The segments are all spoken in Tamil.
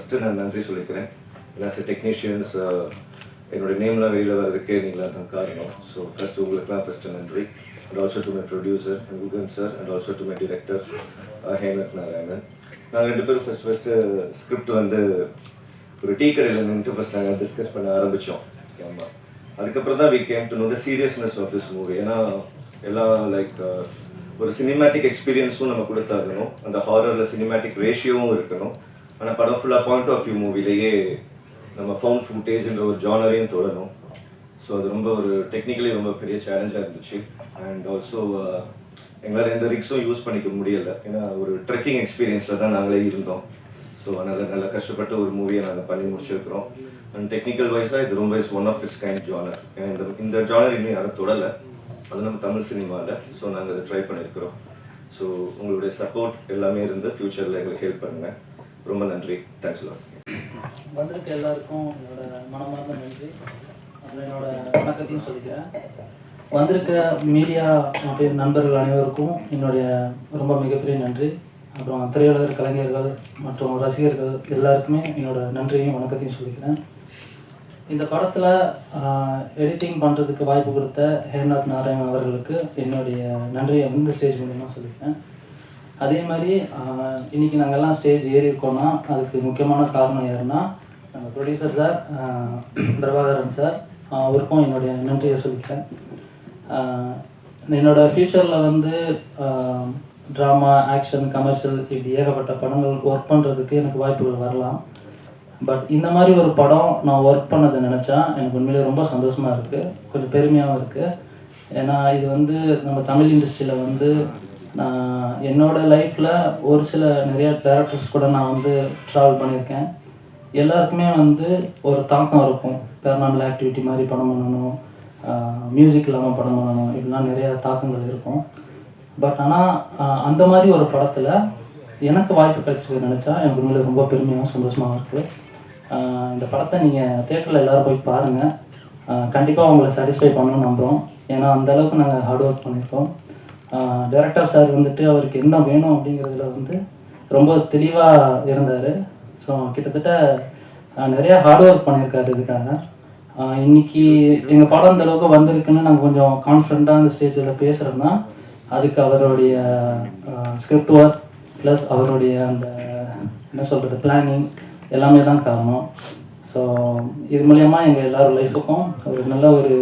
ஃபஸ்ட்டு நான் நன்றி சொல்லிக்கிறேன். ஏன்னா டெக்னீஷியன்ஸ் என்னோட நேம்லாம் வெளியில் வர்றதுக்கே நீங்களாம் தான் காரணம். ஸோ ஃபஸ்ட்டு உங்களுக்குலாம் ஃபஸ்ட்டு நன்றி. And also to my producer Guhan sir and also to my director Hemanth Narayanan நாங்கள் ரெண்டு பேரும் ஃபஸ்ட் ஃபஸ்ட்டு ஸ்கிரிப்ட் வந்து ஒரு டீ கடையில் நின்று ஃபஸ்ட் நாங்கள் டிஸ்கஸ் பண்ண ஆரம்பித்தோம் ஆமாம் அதுக்கப்புறம் தான் we came to know the seriousness of this movie ஏன்னா எல்லாம் லைக் uh, ஒரு சினிமேட்டிக் எக்ஸ்பீரியன்ஸும் நம்ம கொடுத்தாகணும். அந்த ஹாரரில் சினிமேட்டிக் ரேஷியோவும் இருக்கணும். ஆனால் படம் ஃபுல்லாக பாயிண்ட் ஆஃப் வியூ மூவிலேயே நம்ம ஃபவுண்ட் ஃபுட்டேஜ்ன்ற ஒரு ஜானரையும் தொடரும். ஸோ அது ரொம்ப ஒரு டெக்னிக்கலி ரொம்ப பெரிய சேலஞ்சாக இருந்துச்சு. அண்ட் ஆல்சோ uh, எங்களால் எந்த ரிக்ஸும் யூஸ் பண்ணிக்க முடியலை. ஏன்னா ஒரு ட்ரெக்கிங் எக்ஸ்பீரியன்ஸில் தான் நாங்களே இருந்தோம். ஸோ அதனால் நல்லா கஷ்டப்பட்டு ஒரு மூவியை நாங்கள் பண்ணி முடிச்சிருக்கிறோம். அண்ட் டெக்னிக்கல் வைஸாக இது ரொம்ப is one of is kind genre இந்த இந்த ஜானர் இன்னும் யாரும் தொடலை. அது நம்ம தமிழ் சினிமாவில் ஸோ நாங்கள் அதை ட்ரை பண்ணியிருக்கிறோம் ஸோ உங்களுடைய சப்போர்ட் எல்லாமே இருந்து ஃப்யூச்சரில் எங்களுக்கு ஹெல்ப் பண்ணுங்கள் ரொம்ப நன்றி. தேங்க்ஸ் வந்திருக்க எல்லாருக்கும் என்னோட மனமார்ந்த நன்றி. அப்புறம் என்னோட வணக்கத்தையும் சொல்லிக்கிறேன். வந்திருக்க மீடியா அப்படியே நண்பர்கள் அனைவருக்கும் என்னுடைய ரொம்ப மிகப்பெரிய நன்றி. அப்புறம் திரையுலகர் கலைஞர்கள் மற்றும் ரசிகர்கள் எல்லாருக்குமே என்னோட நன்றியையும் வணக்கத்தையும் சொல்லிக்கிறேன். இந்த படத்தில் எடிட்டிங் பண்ணுறதுக்கு வாய்ப்பு கொடுத்த ஹேம்நாத் நாராயண் அவர்களுக்கு என்னுடைய நன்றியை இந்த ஸ்டேஜ் மூலியமாக சொல்லிக்கிறேன். அதே மாதிரி இன்றைக்கி இன்னைக்கு ஸ்டேஜ் ஏறி இருக்கோம்னா அதுக்கு முக்கியமான காரணம் யாருன்னா ப்ரொடியூசர் சார் பிரபாகரன் சார் அவருக்கும் என்னுடைய நன்றியை சொல்லிக்கிறேன். என்னோடய ஃப்யூச்சரில் வந்து ட்ராமா ஆக்ஷன் கமர்ஷியல் இப்படி ஏகப்பட்ட படங்கள் ஒர்க் பண்ணுறதுக்கு எனக்கு வாய்ப்புகள் வரலாம். பட் இந்த மாதிரி ஒரு படம் நான் ஒர்க் பண்ணதை நினச்சா எனக்கு உண்மையிலே ரொம்ப சந்தோஷமாக இருக்குது கொஞ்சம் பெருமையாகவும் இருக்குது ஏன்னா இது வந்து நம்ம தமிழ் இண்டஸ்ட்ரியில் வந்து நான் என்னோட லைஃப்பில் ஒரு சில நிறைய டேரக்டர்ஸ் கூட நான் வந்து ட்ராவல் பண்ணியிருக்கேன். எல்லாருக்குமே வந்து ஒரு தாக்கம் இருக்கும். பேரனாமல் ஆக்டிவிட்டி மாதிரி படம் பண்ணணும் மியூசிக் இல்லாமல் படம் பண்ணணும் இப்படிலாம் நிறைய தாக்கங்கள் இருக்கும். பட் ஆனால் அந்த மாதிரி ஒரு படத்தில் எனக்கு வாய்ப்பு கிடைச்சிருக்கு நினச்சா எனக்கு உண்மையிலே ரொம்ப பெருமையாகவும் சந்தோஷமாகவும் இருக்குது இந்த படத்தை நீங்கள் தேட்டரில் எல்லோரும் போய் பாருங்கள் கண்டிப்பாக உங்களை சாட்டிஸ்ஃபை பண்ணணும்னு நம்புகிறோம் ஏன்னா அந்தளவுக்கு நாங்கள் ஹார்ட் ஒர்க் பண்ணியிருக்கோம். டைரக்டர் சார் வந்துட்டு அவருக்கு என்ன வேணும் அப்படிங்கிறதுல வந்து ரொம்ப தெளிவாக இருந்தார். ஸோ கிட்டத்தட்ட நிறையா நிறைய ஹார்ட் ஒர்க் பண்ணியிருக்காரு இதுக்காக. இன்னைக்கு எங்கள் படம் இந்த அளவுக்கு வந்திருக்குன்னு நாங்கள் கொஞ்சம் கான்ஃபிடண்ட்டாக அந்த ஸ்டேஜில் பேசுகிறோம்னா அதுக்கு அவருடைய ஸ்கிரிப்ட் ஒர்க் ப்ளஸ் அவருடைய அந்த என்ன சொல்கிறது பிளானிங் எல்லாமே தான் காரணம். ஸோ இது மூலயமா எங்கள் எல்லாரும் லைஃபுக்கும் ஒரு நல்ல ஒரு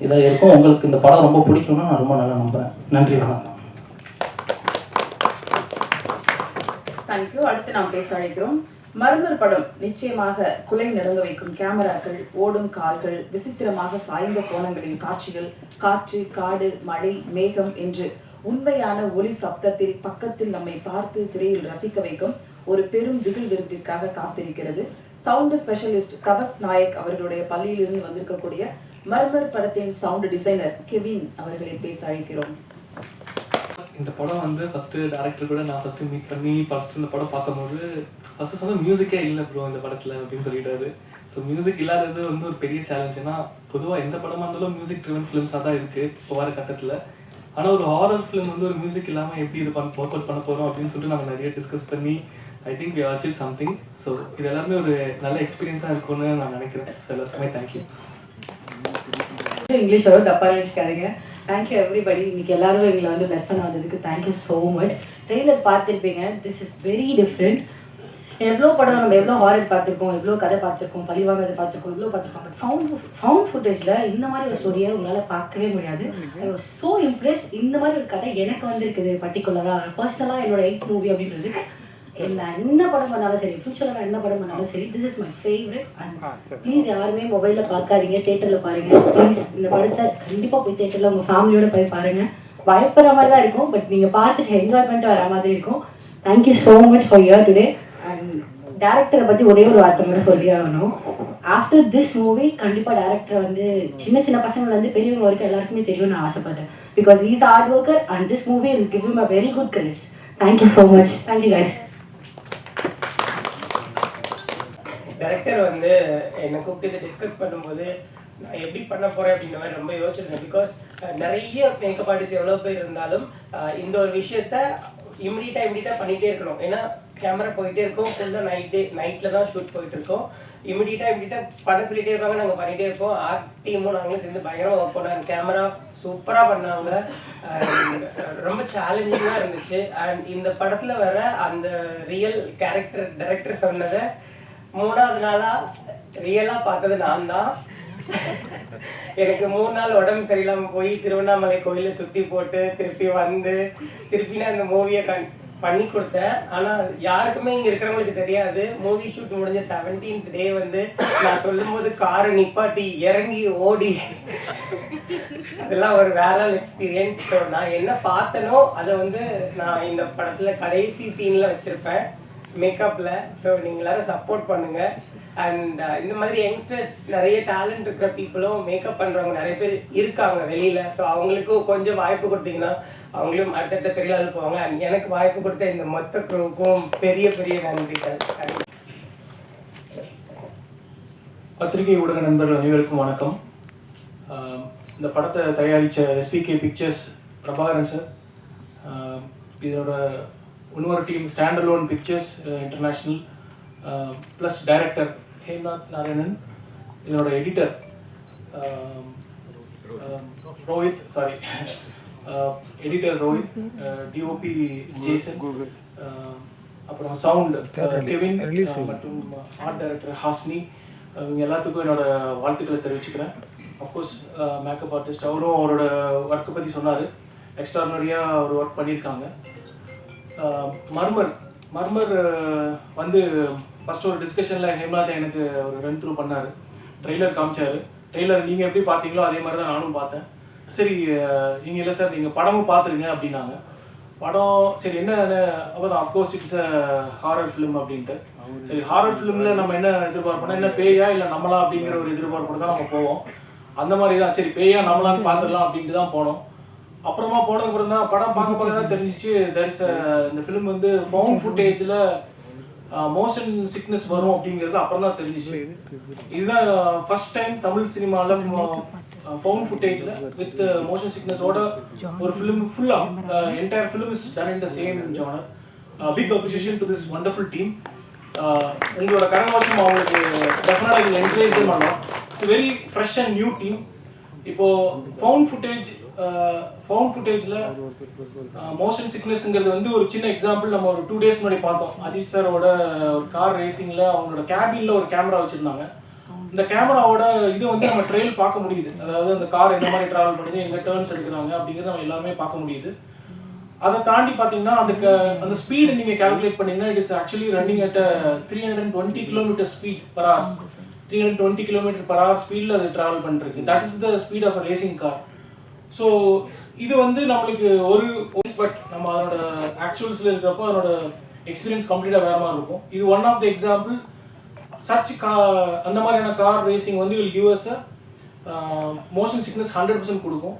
இதாக இருக்கும் உங்களுக்கு இந்த படம் ரொம்ப பிடிக்கும்னு நான் ரொம்ப நல்லா நம்புகிறேன் நன்றி வணக்கம். தேங்க்யூ அடுத்து நாம் பேச அழைக்கிறோம். மர்மர் படம் நிச்சயமாக குலை நடுங்க வைக்கும் கேமராக்கள் ஓடும் கார்கள் விசித்திரமாக சாய்ந்த கோணங்களின் காட்சிகள் காற்று காடு மழை மேகம் என்று உண்மையான ஒளி சப்தத்தில் பக்கத்தில் நம்மை பார்த்து திரையில் ரசிக்க வைக்கும் ஒரு பெரும் திகில் விருந்திற்காக காத்திருக்கிறது. சவுண்ட் ஸ்பெஷலிஸ்ட் தபஸ் நாயக் அவர்களுடைய பள்ளியிலிருந்து வந்திருக்கக்கூடிய மர்மர் படத்தின் சவுண்ட் டிசைனர் கெவின் அவர்களை பேச அழைக்கிறோம். இந்த படம் வந்து ஃபர்ஸ்ட் டேரக்டர் கூட நான் ஃபர்ஸ்ட் மீட் பண்ணி ஃபர்ஸ்ட் இந்த படம் பார்க்கும்போது ஃபர்ஸ்ட் சொன்ன மியூசிக்கே இல்லை ப்ரோ இந்த படத்துல அப்படின்னு சொல்லிட்டாரு. ஸோ மியூசிக் இல்லாதது வந்து ஒரு பெரிய சேலஞ்ச் ஏன்னா பொதுவாக எந்த படமா இருந்தாலும் மியூசிக் ட்ரிவன் ஃபிலிம்ஸாக தான் இருக்கு இப்போ வர கட்டத்தில். ஆனால் ஒரு ஹாரர் ஃபிலிம் வந்து ஒரு மியூசிக் இல்லாமல் எப்படி இது பண்ண ஒர்க் அவுட் பண்ண போகிறோம் அப்படின்னு சொல்லிட்டு நாங்கள் நிறைய டிஸ்கஸ் பண்ணி I think we achieve something so இது எல்லாமே ஒரு நல்ல எக்ஸ்பீரியன்ஸாக இருக்கும்னு நான் நினைக்கிறேன். ஸோ எல்லாத்துக்குமே தேங்க்யூ இங்கிலீஷ் வரும் தப்பா நினச்சிக்காதீங்க. தேங்க்யூ எவ்ரிபடி இன்னைக்கு எல்லாரும் எங்களை வந்து பெஸ்ட் பண்ண வந்ததுக்கு thank you so much trailer பார்த்துருப்பீங்க. திஸ் இஸ் வெரி டிஃப்ரெண்ட் எவ்வளோ படம் நம்ம எவ்வளோ ஹாரர் பார்த்துருக்கோம் எவ்வளோ கதை பார்த்துருக்கோம் பழிவாங்கதை பார்த்துருக்கோம் எவ்வளோ பார்த்துருக்கோம் பட் ஃபவுண்ட் ஃபவுண்ட் ஃபுட்டேஜில் இந்த மாதிரி ஒரு ஸ்டோரியை உங்களால் பார்க்கவே முடியாது. ஐ வாஸ் ஸோ இம்ப்ரெஸ் இந்த மாதிரி ஒரு கதை எனக்கு வந்திருக்குது பர்டிகுலராக பர்சனலாக என்னோட எயிட் மூவி அப்படின்றது என்ன என்ன படம் பண்ணாலும் சரி ஃபியூச்சரில் நான் என்ன படம் பண்ணாலும் சரி this is my favourite and please யாருமே மொபைலில் பார்க்காதீங்க தேட்டரில் பாருங்க. ப்ளீஸ் இந்த படத்தை கண்டிப்பாக போய் தேட்டரில் உங்கள் ஃபேமிலியோட போய் பாருங்க. பயப்படுற மாதிரி தான் இருக்கும் பட் நீங்கள் பார்த்துட்டு என்ஜாய் பண்ணிட்டு வர மாதிரி இருக்கும். Thank you so much for here today and டேரக்டரை பற்றி ஒரே ஒரு வார்த்தை மட்டும் சொல்லி ஆகணும். ஆஃப்டர் திஸ் மூவி கண்டிப்பாக டேரக்டர் வந்து சின்ன சின்ன பசங்கள்ல இருந்து பெரியவங்க வரைக்கும் எல்லாருக்குமே தெரியும்னு நான் ஆசைப்படுறேன். Because is hard worker and this movie will give him a very good credits thank you so much thank you guys. Director வந்து என்னை கூப்பிட்டு இதை டிஸ்கஸ் பண்ணும்போது நான் எப்படி பண்ண போறேன்? அப்படின்ற மாதிரி ரொம்ப யோசிச்சிருந்தேன். பிகாஸ் நிறைய மேக்கப் ஆர்டிஸ்ட் எவ்வளோ பேர் இருந்தாலும் இந்த ஒரு விஷயத்த இம்மிடியட்டாக இம்மிடியட்டாக பண்ணிகிட்டே இருக்கணும். ஏன்னா கேமரா போயிட்டே இருக்கும். ஃபுல்லாக நைட்டு நைட்டில் தான் ஷூட் போயிட்டு இருக்கோம். இமிடியட்டாக இமிடியட்டாக பண்ண சொல்லிட்டே இருப்பாங்க நாங்கள் பண்ணிகிட்டே இருக்கோம். ஆர்ட் டீமும் நாங்களும் சேர்ந்து பயங்கரமாக ஒர்க் பண்ணாங்க கேமரா சூப்பராக பண்ணாங்க. ரொம்ப சேலஞ்சிங்காக இருந்துச்சு. அண்ட் இந்த படத்தில் வர அந்த ரியல் கேரக்டர் டைரக்டர் சொன்னதை மூணாவது நாளாக ரியலாக பார்த்தது நான் தான் எனக்கு மூணு நாள் உடம்பு சரியில்லாம போய் திருவண்ணாமலை கோயில சுத்தி போட்டு திருப்பி வந்து திருப்பி நான் இந்த மூவியை கண் பண்ணி கொடுத்தேன். ஆனா யாருக்குமே இங்க இருக்கிறவங்களுக்கு தெரியாது. மூவி ஷூட் முடிஞ்ச செவன்டீன்த் டே வந்து நான் சொல்லும்போது காரை நிப்பாட்டி இறங்கி ஓடி. அதெல்லாம் ஒரு வேற எக்ஸ்பீரியன்ஸ் நான் என்ன பார்த்தனோ அதை வந்து நான் இந்த படத்துல கடைசி சீன்ல வச்சிருப்பேன். மேக்கப்பில் ஸோ நீங்கள் எல்லாரும் சப்போர்ட் பண்ணுங்க. அண்ட் uh, இந்த மாதிரி யங்ஸ்டர்ஸ் நிறைய டேலண்ட் இருக்கிற பீப்புளும் மேக்கப் பண்ணுறவங்க நிறைய பேர் இருக்காங்க வெளியில். ஸோ அவங்களுக்கும் கொஞ்சம் வாய்ப்பு கொடுத்தீங்கன்னா அவங்களும் அடுத்தடுத்த பெரிய ஆள் போவாங்க. அண்ட் எனக்கு வாய்ப்பு கொடுத்த இந்த மொத்த குரூவுக்கும் பெரிய பெரிய நன்றிகள். பத்திரிகை ஊடக நண்பர்கள் அனைவருக்கும் வணக்கம். இந்த படத்தை தயாரித்த எஸ்பிகே பிக்சர்ஸ் பிரபாகரன் சார். இதோட இன்னொரு team standalone pictures international plus director Hemnath Narayanan இதனோட editor Rohit sorry editor Rohit DOP Jason அப்புறம் சவுண்ட் கெவின் மற்றும் ஆர்ட் டைரக்டர் ஹாஸ்னி இவங்க எல்லாத்துக்கும் என்னோட வாழ்த்துக்களை தெரிவிச்சுக்கிறேன். அஃப்கோர்ஸ் மேக்கப் ஆர்டிஸ்ட் அவரும் அவரோட ஒர்க்கை பற்றி சொன்னார். எக்ஸ்ட்ரானரியாக அவர் ஒர்க் பண்ணியிருக்காங்க. மர்மர். மர்மர் வந்து ஃபஸ்ட் ஒரு டிஸ்கஷனில் ஹேம்நாத் எனக்கு ஒரு ரன் த்ரூ பண்ணார். ட்ரெய்லர் காமிச்சார். ட்ரெய்லர் நீங்கள் எப்படி பார்த்தீங்களோ அதே மாதிரி தான் நானும் பார்த்தேன். சரி நீங்கள் இல்லை சார் நீங்கள் படமும் பார்த்துருங்க அப்படின்னாங்க. படம் சரி என்ன அப்போ அஃப்கோர்ஸ் இட்ஸ் ஹாரர் ஃபிலிம் அப்படின்ட்டு. சரி ஹாரர் ஃபிலிமில் நம்ம என்ன எதிர்பார்ப்போம்னா என்ன பேயா இல்லை நம்மளா அப்படிங்கிற ஒரு எதிர்பார்ப்போடு தான் நம்ம போவோம். அந்த மாதிரி தான் சரி பேயா நம்மளான்னு பார்த்துடலாம் அப்படின்ட்டு தான் போனோம். அப்புறமா போனதுக்கு அப்புறம் தான் படம் பார்க்க பார்க்க தான் தெரிஞ்சிச்சு தரிச இந்த ஃபிலிம் வந்து ஃபவுண்ட் ஃபுட்டேஜில் மோஷன் சிக்னஸ் வரும் அப்படிங்கிறது அப்புறம் தான் தெரிஞ்சிச்சு. இதுதான் ஃபர்ஸ்ட் டைம் தமிழ் சினிமாவில் ஃபவுண்ட் ஃபுட்டேஜில் வித் மோஷன் சிக்னஸோட ஒரு ஃபிலிம் ஃபுல்லாக entire film is done in the same genre big appreciation to this wonderful team உங்களோட கரகோஷம் அவங்களுக்கு டெஃபினட்டாக இதில் என்கரேஜ் பண்ணலாம் it's very fresh and new team இப்போ ஃபவுண்ட் ஃபுட்டேஜ் ஃபவுண்ட் ஃபுட்டேஜில் மோஷன் சிக்னஸ்ங்கிறது வந்து ஒரு சின்ன எக்ஸாம்பிள் நம்ம ஒரு டூ டேஸ் முன்னாடி பார்த்தோம். அஜித் சாரோட ஒரு கார் ரேசிங்கில் அவங்களோட கேபினில் ஒரு கேமரா வச்சுருந்தாங்க. இந்த கேமராவோட இது வந்து நம்ம ட்ரெயில் பார்க்க முடியுது. அதாவது அந்த கார் எந்த மாதிரி ட்ராவல் பண்ணுது எங்கே டேர்ன்ஸ் எடுக்கிறாங்க அப்படிங்கிறத நம்ம எல்லாமே பார்க்க முடியுது. அதை தாண்டி பார்த்தீங்கன்னா அதுக்கு அந்த ஸ்பீடு நீங்கள் கால்குலேட் பண்ணீங்கன்னா it is actually running at three hundred twenty kilometre speed per hours three hundred twenty kilometre per hour ஸ்பீடில் அது ட்ராவல் பண்ணிருக்கு that is the speed of racing car so இது வந்து நம்மளுக்கு ஒரு பட் நம்ம அதனோட ஆக்சுவல்ஸில் இருக்கிறப்போ அதோட எக்ஸ்பீரியன்ஸ் கம்ப்ளீட்டாக வேற மாதிரி இருக்கும். இது one of the example such car அந்த மாதிரியான கார் ரேசிங் வந்து will give motion sickness hundred percent கொடுக்கும்.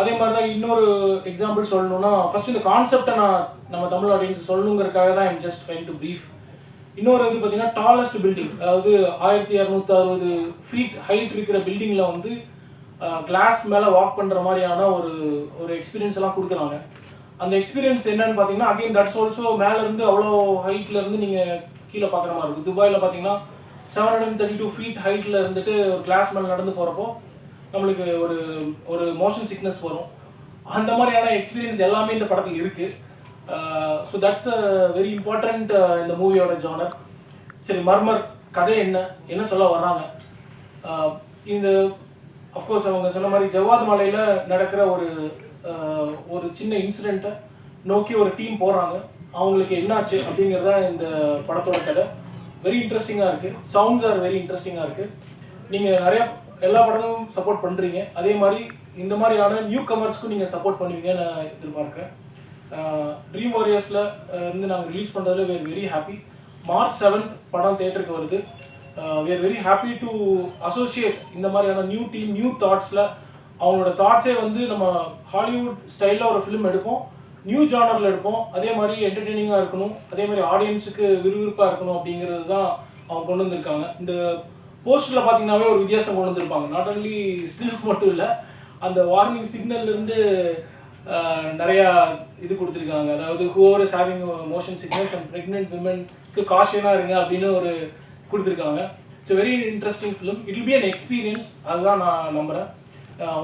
அதே மாதிரி தான் இன்னொரு எக்ஸாம்பிள் சொல்லணும்னா ஃபர்ஸ்ட் இந்த கான்செப்டை நான் நம்ம தமிழ் ஆடியன்ஸ் சொல்லணுங்கிறதுக்காக தான் I'm just trying to brief இன்னொரு இது பார்த்தீங்கன்னா டாலஸ்ட் பில்டிங் அதாவது ஆயிரத்தி இரநூத்தி அறுபது ஃபீட் ஹைட் இருக்கிற பில்டிங்கில் வந்து கிளாஸ் மேலே வாக் பண்ணுற மாதிரியான ஒரு ஒரு எக்ஸ்பீரியன்ஸ் எல்லாம் கொடுக்குறாங்க. அந்த எக்ஸ்பீரியன்ஸ் என்னன்னு பார்த்தீங்கன்னா அகைன் தட்ஸ் ஆல்சோ மேலேருந்து அவ்வளோ ஹைட்ல இருந்து நீங்கள் கீழே பார்க்குற மாதிரி இருக்கும். துபாயில் பார்த்தீங்கன்னா seven hundred thirty two feet ஹைட்டில் இருந்துட்டு ஒரு கிளாஸ் மேலே நடந்து போகிறப்போ நம்மளுக்கு ஒரு ஒரு மோஷன் சிக்னஸ் வரும். அந்த மாதிரியான எக்ஸ்பீரியன்ஸ் எல்லாமே இந்த படத்தில் இருக்குது so that's a very important இந்த மூவியோட ஜானர் சரி மர்மர் கதை என்ன? என்ன சொல்ல வர்றாங்க? Uh, இந்த அஃப்கோர்ஸ் அவங்க சொன்ன மாதிரி ஜவ்வாத் மலையில் நடக்கிற ஒரு uh, ஒரு சின்ன இன்சிடெண்ட்டை நோக்கி ஒரு டீம் போகிறாங்க அவங்களுக்கு என்னாச்சு அப்படிங்கிறத இந்த படத்தோட கதை. வெரி இன்ட்ரெஸ்டிங்காக இருக்குது சவுண்ட்ஸ் ஆர் வெரி இன்ட்ரெஸ்டிங்காக இருக்குது நீங்கள் நிறையா எல்லா படமும் சப்போர்ட் பண்ணுறீங்க அதே மாதிரி இந்த மாதிரியான நியூ கமர்ஸ்க்கும் நீங்கள் சப்போர்ட் பண்ணுவீங்கன்னு நான் எதிர்பார்க்குறேன். ட்ரீம் வாரியர்ஸில் இருந்து நாங்கள் ரிலீஸ் பண்ணுறதுல were very happy March seventh படம் தேட்டருக்கு வருது. We are very happy to associate இந்த மாதிரியான நியூ டீம் நியூ தாட்ஸில் அவங்களோட தாட்ஸே வந்து நம்ம ஹாலிவுட் ஸ்டைலில் ஒரு ஃபிலிம் எடுப்போம். நியூ ஜானரில் எடுப்போம். அதே மாதிரி என்டர்டெய்னிங்காக இருக்கணும். அதே மாதிரி ஆடியன்ஸுக்கு விறுவிறுப்பாக இருக்கணும் அப்படிங்கிறது தான் அவங்க கொண்டு வந்திருக்காங்க. இந்த போஸ்டரில் பார்த்தீங்கன்னாவே ஒரு வித்தியாசம் கொண்டு வந்திருப்பாங்க. நாட் ஓன்லி ஸ்கில்ஸ் மட்டும் இல்லை அந்த வார்னிங் சிக்னல்லேருந்து நிறையா இது கொடுத்துருக்காங்க. அதாவது whoever is having motion sickness and pregnant விமனுக்கு காஷியனாக இருங்க அப்படின்னு ஒரு கொடுத்துருக்காங்க. It's very interesting film it will be an experience அதுதான் நான் நம்புகிறேன்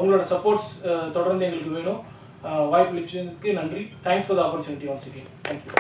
உங்களோட சப்போர்ட்ஸ் தொடர்ந்து எங்களுக்கு வேணும். வாய்ப்பு நன்றி. Thanks for the opportunity once again thank you